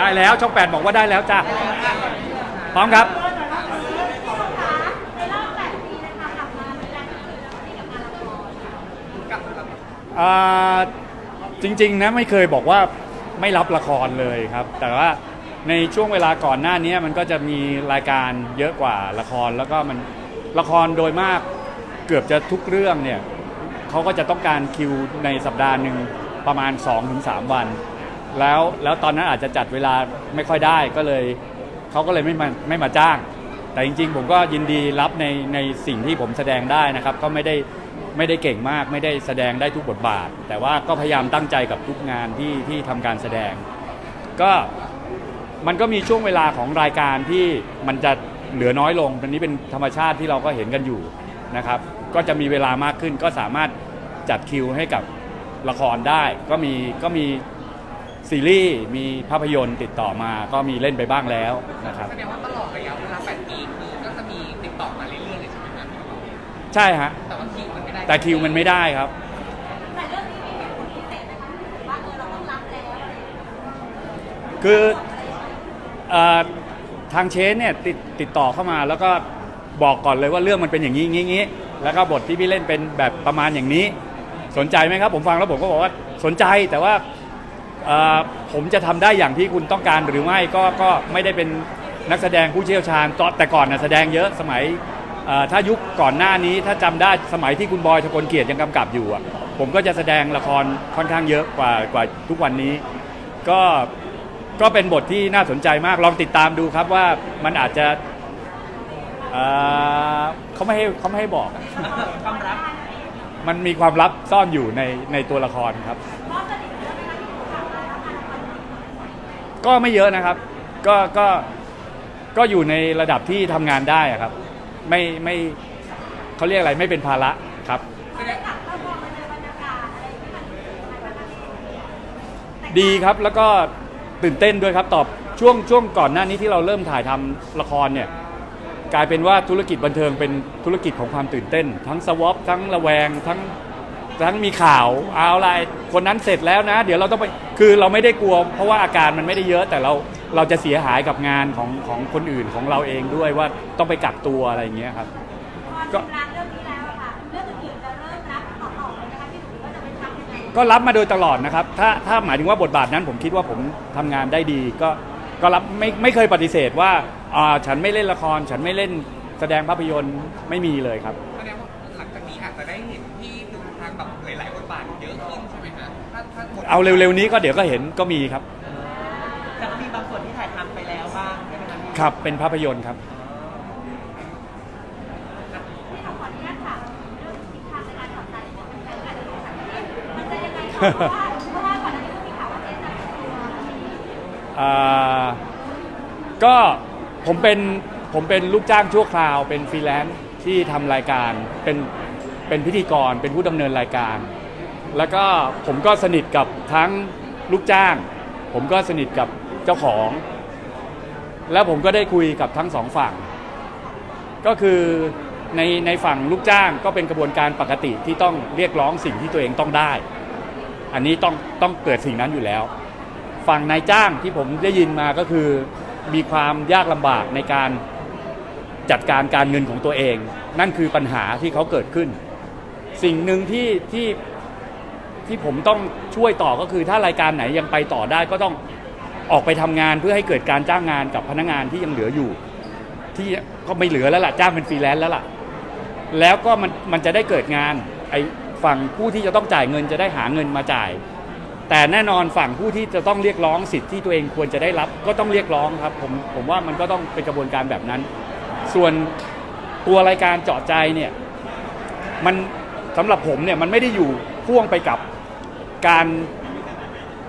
ได้แล้วช่องแปดบอกว่าได้แล้วจ้าพร้อมครับ อ่าจริงๆนะไม่เคยบอกว่าไม่รับละครเลยครับ แต่ว่าในช่วงเวลาก่อนหน้านี้มันก็จะมีรายการเยอะกว่าละครแล้วก็มันละครโดยมากเกือบจะทุกเรื่องเนี่ยเขาก็จะต้องการคิวในสัปดาห์หนึ่งประมาณ 2-3 วัน แล้วแล้วตอนนั้นอาจจะจัดเวลาไม่ค่อยได้ก็เลยเขาก็เลยไม่มาไม่มาจ้าง แต่จริง ๆ ผมก็ยินดีรับในในสิ่งที่ผมแสดงได้นะครับ ก็ไม่ได้ไม่ได้เก่งมาก ไม่ได้แสดงได้ทุกบทบาท แต่ว่าก็พยายามตั้งใจกับทุกงานที่ที่ทำการแสดง ก็มันก็มีช่วงเวลาของรายการที่มันจะเหลือน้อยลงอันนี้เป็นธรรมชาติที่เราก็เห็นกันอยู่นะครับ ก็จะมีเวลามากขึ้นก็สามารถจัดคิวให้กับละครได้ ก็มีก็มี ซีรีส์มีภาพยนตร์ติดต่อมาก็มีเล่นไปบ้างแล้วนะครับ แสดงว่าตลอดระยะเวลา8ปีคือก็จะมีติดต่อมาเรื่อยๆเลยใช่ไหมครับใช่ฮะ แต่ว่าคิวมันไม่ได้แต่คิวมันไม่ได้ครับ แต่เรื่องนี้มีเหตุผลพิเศษไหมคะที่รู้สึกว่าเออเราต้องรับแล้วอะไรอย่างเงี้ยคือเอ่อทางเชนเนี่ยติดติดต่อเข้ามาแล้วก็บอกก่อนเลยว่าเรื่องมันเป็นอย่างนี้งี้งี้แล้วก็บทที่พี่เล่นเป็นแบบประมาณอย่างนี้ สนใจไหมครับ ผมฟังแล้วผมก็บอกว่าสนใจแต่ว่า เอ่อผมจะทำได้อย่างที่คุณต้องการหรือไม่ก็ก็ไม่ได้เป็นนักแสดงผู้เชี่ยวชาญตอนแต่ก่อนนะแสดงเยอะสมัยเอ่อถ้ายุคก่อนหน้านี้ถ้าจำได้สมัยที่คุณบอยทะกลเกียรติยังกำกับอยู่อะผมก็จะแสดงละครค่อนข้างเยอะกว่ากว่าทุกวันนี้ ก็ก็เป็นบทที่น่าสนใจมากลองติดตามดูครับว่ามันอาจจะเอ่อเขาไม่ให้เขาไม่ให้บอกความรักมันมีความลับซ่อนอยู่ในในตัวละครครับ ก็ไม่เยอะนะครับ ก็ก็ก็อยู่ในระดับที่ทำงานได้อะครับ ไม่ไม่เขาเรียกอะไรไม่เป็นภาระครับดีคะดีครับแล้วก็ตื่นเต้นด้วยครับตอบช่วงช่วงก่อนหน้านี้ที่เราเริ่มถ่ายทำละครเนี่ยกลายเป็นว่าธุรกิจบันเทิงเป็นธุรกิจของความตื่นเต้น ทั้งสวอปทั้งระแวงทั้ง ทั้งมีข่าวเอาอะไรคนนั้นเสร็จแล้วนะ เดี๋ยวเราต้องไปคือเราไม่ได้กลัว เพราะว่าอาการมันไม่ได้เยอะแต่เราเราจะเสียหายกับงานของของคนอื่นของเราเองด้วยว่าต้องไปกักตัวอะไรอย่างเงี้ยครับพอทำงานเรื่องนี้แล้วอะค่ะ เรื่องอื่นๆจะเริ่มรับต่อๆเลยนะคะที่หนูว่าจะไปทำยังไงก็รับมาโดยตลอดนะครับ ถ้าถ้าหมายถึงว่าบทบาทนั้นผมคิดว่าผมทำงานได้ดี ก็ก็รับไม่ไม่เคยปฏิเสธว่าอ่าฉันไม่เล่นละคร ฉันไม่เล่นแสดงภาพยนตร์ไม่มีเลยครับ เอาเร็วๆนี้ก็เดี๋ยวก็เห็นก็มีครับ แต่ก็มีบางส่วนที่ถ่ายทำไปแล้วบ้างใช่ไหมคะพี่ครับเป็นภาพยนตร์ครับ ที่เราขออนุญาตถามเรื่องทิศทางในการขับใจของแฟนๆอาจจะสงสัยว่ามันจะยังไงต่อเพราะว่าเพราะว่าก่อนหน้านี้ก็มีข่าวว่าเจนจะเป็นตัวอ่าก็ผมเป็นผมเป็นลูกจ้างชั่วคราว เป็นฟรีแลนซ์ที่ทำรายการเป็นเป็นพิธีกรเป็นผู้ดำเนินรายการ แล้วก็ผมก็สนิทกับทั้งลูกจ้าง ผมก็สนิทกับเจ้าของ แล้วผมก็ได้คุยกับทั้งสองฝั่ง ก็คือในในฝั่งลูกจ้างก็เป็นกระบวนการปกติที่ต้องเรียกร้องสิ่งที่ตัวเองต้องได้ อันนี้ต้องต้องเกิดสิ่งนั้นอยู่แล้ว ฝั่งนายจ้างที่ผมได้ยินมาก็คือมีความยากลำบากในการจัดการการเงินของตัวเอง นั่นคือปัญหาที่เขาเกิดขึ้น สิ่งหนึ่งที่ที่ ที่ผมต้องช่วยต่อก็คือถ้ารายการไหนยังไปต่อได้ก็ต้องออกไปทำงานเพื่อให้เกิดการจ้างงานกับพนักงานที่ยังเหลืออยู่ ที่ก็ไม่เหลือแล้วล่ะจ้างเป็นฟรีแลนซ์แล้วล่ะ แล้วก็มันมันจะได้เกิดงานไอ้ฝั่งผู้ที่จะต้องจ่ายเงินจะได้หาเงินมาจ่าย แต่แน่นอนฝั่งผู้ที่จะต้องเรียกร้องสิทธิ์ที่ตัวเองควรจะได้รับ ก็ต้องเรียกร้องครับผมผมว่ามันก็ต้องเป็นกระบวนการแบบนั้น ส่วนตัวรายการเจาะใจเนี่ยมันสำหรับผมเนี่ยมันไม่ได้อยู่พ่วงไปกับ การ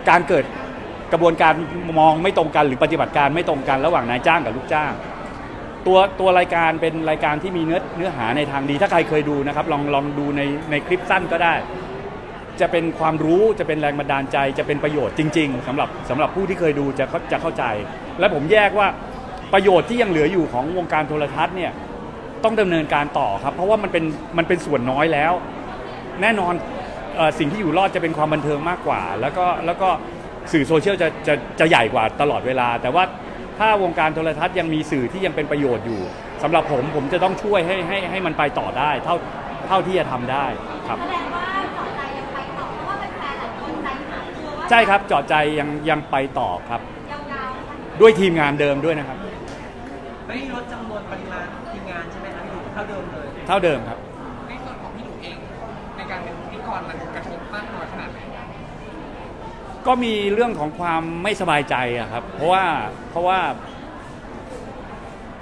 การเกิดกระบวนการมองไม่ตรงกัน หรือปฏิบัติการไม่ตรงกันระหว่างนายจ้างกับลูกจ้าง ตัวตัวรายการเป็นรายการที่มีเนื้อเนื้อหาในทางดี ถ้าใครเคยดูนะครับ ลองลองดูในในคลิปสั้นก็ได้ จะเป็นความรู้จะเป็นแรงบันดาลใจ จะเป็นประโยชน์จริง ๆสำหรับสำหรับผู้ที่เคยดูจะเขาจะเข้าใจ และผมแยกว่าประโยชน์ที่ยังเหลืออยู่ของวงการโทรทัศน์เนี่ยต้องดำเนินการต่อครับ เพราะว่ามันเป็นมันเป็นส่วนน้อยแล้ว แน่นอน เอ่อสิ่งที่อยู่รอดจะเป็นความบันเทิงมากกว่า แล้วก็แล้วก็สื่อโซเชียลจะจะจะใหญ่กว่าตลอดเวลา แต่ว่าถ้าวงการโทรทัศน์ยังมีสื่อที่ยังเป็นประโยชน์อยู่สำหรับผมผมจะต้องช่วยให้ให้ให้มันไปต่อได้ เท่าเท่าที่จะทำได้ครับ แสดงว่าต่อใจยังไปต่อเพราะว่าแฟนๆหลายคนใจหายตัวว่าใช่ครับเจาะใจยังยังไปต่อครับ ยาวๆนะคะด้วยทีมงานเดิมด้วยนะครับ ไม่ได้ลดจำนวนปริมาณทีมงานใช่ไหมครับพี่หนุ่มเท่าเดิมเลย เท่าเดิมครับ ก็มีเรื่องของความไม่สบายใจอะครับ เพราะว่าเพราะว่า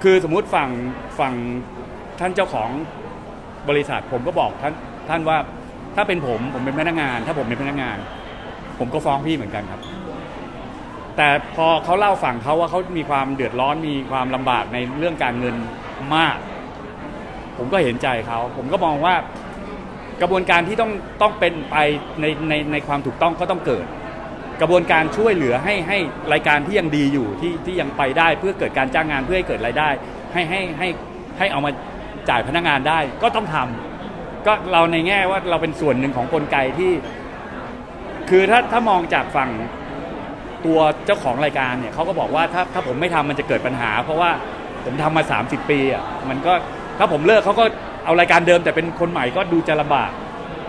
คือสมมุติฝั่งฝั่งท่านเจ้าของบริษัทผมก็บอกท่านท่านว่าถ้าเป็นผมผมเป็นพนักงาน ถ้าผมเป็นพนักงาน ผมก็ฟ้องพี่เหมือนกันครับ แต่พอเขาเล่าฝั่งเขาว่าเขามีความเดือดร้อนมีความลำบากในเรื่องการเงินมาก ผมก็เห็นใจเขา ผมก็มองว่ากระบวนการที่ต้องต้องเป็นไปในในในความถูกต้องก็ต้องเกิด กระบวนการช่วยเหลือให้ให้รายการที่ยังดีอยู่ที่ที่ยังไปได้เพื่อเกิดการจ้างงานเพื่อให้เกิดรายได้ ให้ให้ให้ให้เอามาจ่ายพนักงานได้ก็ต้องทำก็เราในแง่ว่าเราเป็นส่วนหนึ่งของกลไกที่ คือถ้าถ้ามองจากฝั่งตัวเจ้าของรายการเนี่ยเขาก็บอกว่าถ้าถ้าผมไม่ทำมันจะเกิดปัญหา เพราะว่าผมทำมา 30 ปีอะมันก็ถ้าผมเลิกเขาก็เอารายการเดิมแต่เป็นคนใหม่ก็ดูจะลำบาก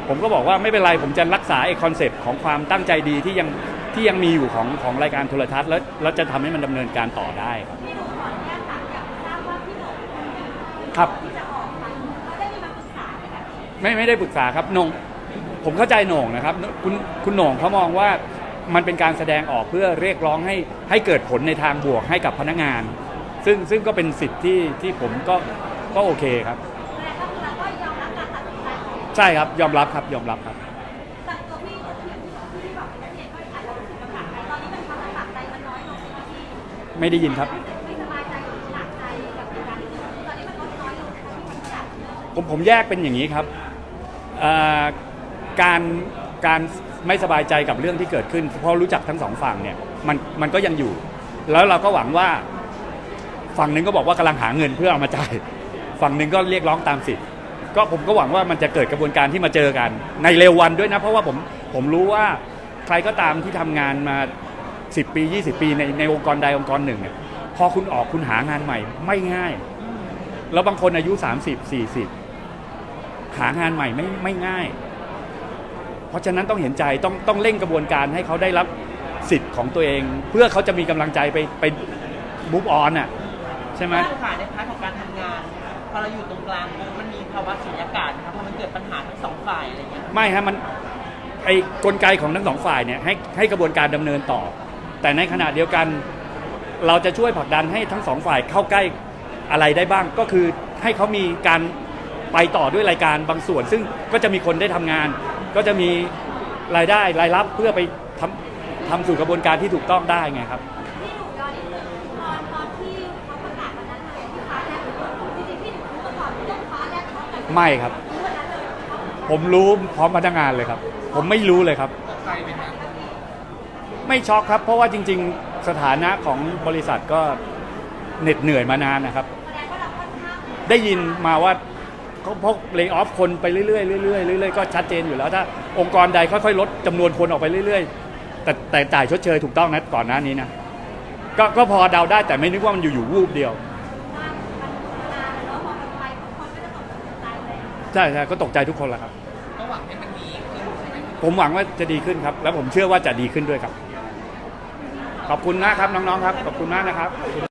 ผมก็บอกว่าไม่เป็นไรผมจะรักษาไอ้คอนเซปต์ของความตั้งใจดีที่ยัง ที่ยังมีอยู่ของของรายการโทรทัศน์แล้วแล้วจะทำให้มันดำเนินการต่อได้ครับพี่หนูขออนุญาตถามอยากทราบว่าพี่หนูครับ ที่จะออกไปเขาได้มีมาปรึกษาไหมคะไม่ไม่ได้ปรึกษาครับโหนงผมเข้าใจโหน่งนะครับ คุณคุณโหน่งเขามองว่ามันเป็นการแสดงออกเพื่อเรียกร้องให้ให้เกิดผลในทางบวกให้กับพนักงาน ซึ่งซึ่งก็เป็นสิทธิ์ที่ที่ผมก็ก็โอเคครับแสดงว่าเราก็ยอมรับการตัดสินใจของ ใช่ครับยอมรับครับยอมรับครับ นะคะที่มันจัดผมผมแยกเป็นอย่างนี้ครับการการไม่สบายใจกับเรื่องที่เกิดขึ้นเพราะรู้จักทั้งสองฝั่งเนี่ยมันมันก็ยังอยู่ แล้วเราก็หวังว่าฝั่งหนึ่งก็บอกว่ากำลังหาเงินเพื่อเอามาจ่ายฝั่งหนึ่งก็เรียกร้องตามสิทธิ์ก็ผมก็หวังว่ามันจะเกิดกระบวนการที่มาเจอกัน ในเร็ววันด้วยนะ เพราะว่าผมผมรู้ว่าใครก็ตามที่ทำงานมา 10 ปี 20 ปีในในองค์กรใดองค์กรหนึ่งเนี่ยพอคุณออกคุณหางานใหม่ไม่ง่าย แล้วบางคนอายุ 30 40 หางานใหม่ไม่ไม่ง่าย เพราะฉะนั้นต้องเห็นใจต้องต้องเร่งกระบวนการให้เขาได้รับสิทธิ์ของตัวเอง เพื่อเขาจะมีกำลังใจไปไปมุฟออนอะใช่ไหมถ้าผ่านในพาร์ทของการทำงานพอเราอยู่ตรงกลางปุ๊บมันมีภาวะสุญญากาศนะครับพอมันเกิดปัญหาทั้งสองฝ่ายอะไรเงี้ย ไม่ฮะมันไอ้กลไกของทั้งสองฝ่ายเนี่ยให้ให้กระบวนการดำเนินต่อ แต่ในขณะเดียวกันเราจะช่วยผลักดันให้ทั้งสองฝ่ายเข้าใกล้อะไรได้บ้าง ก็คือให้เขามีการไปต่อด้วยรายการบางส่วน ซึ่งก็จะมีคนได้ทำงาน ก็จะมีรายได้รายรับเพื่อไปทำทำสู่กระบวนการที่ถูกต้องได้ไงครับไม่ครับ ผมรู้พร้อมพนักงานเลยครับ ผมไม่รู้เลยครับ ไหมคะไม่ช็อกครับ เพราะว่าจริง ๆ สถานะของบริษัทก็เหน็ดเหนื่อยมานานนะครับแสดงว่าเราค่อนข้างได้ยินมาว่าเขาพกเล y o ออฟคนไปเรื่อยๆเรื่อยๆเรื่อยๆก็ชัดเจนอยู่แล้วถ้าองค์กรใดค่อยๆ ลดจำนวนคนออกไปเรื่อยๆ แต่แต่จ่ายชดเชยถูกต้องนะก่อนหน้านี้นะก็ก็พอเดาได้แต่ไม่นึกว่ามันอยู่ๆวูบเดียวว่ามันนานแล้วพอมันไปทุกคนก็จะตกใจเลยใช่ใช่ก็ตกใจทุกคนแหละครับ ก็หวังให้มันดีขึ้นใช่ไหมผมหวังว่าจะดีขึ้นครับ แล้วผมเชื่อว่าจะดีขึ้นด้วยครับ ขอบคุณมากครับน้องๆครับ ขอบคุณมากนะครับ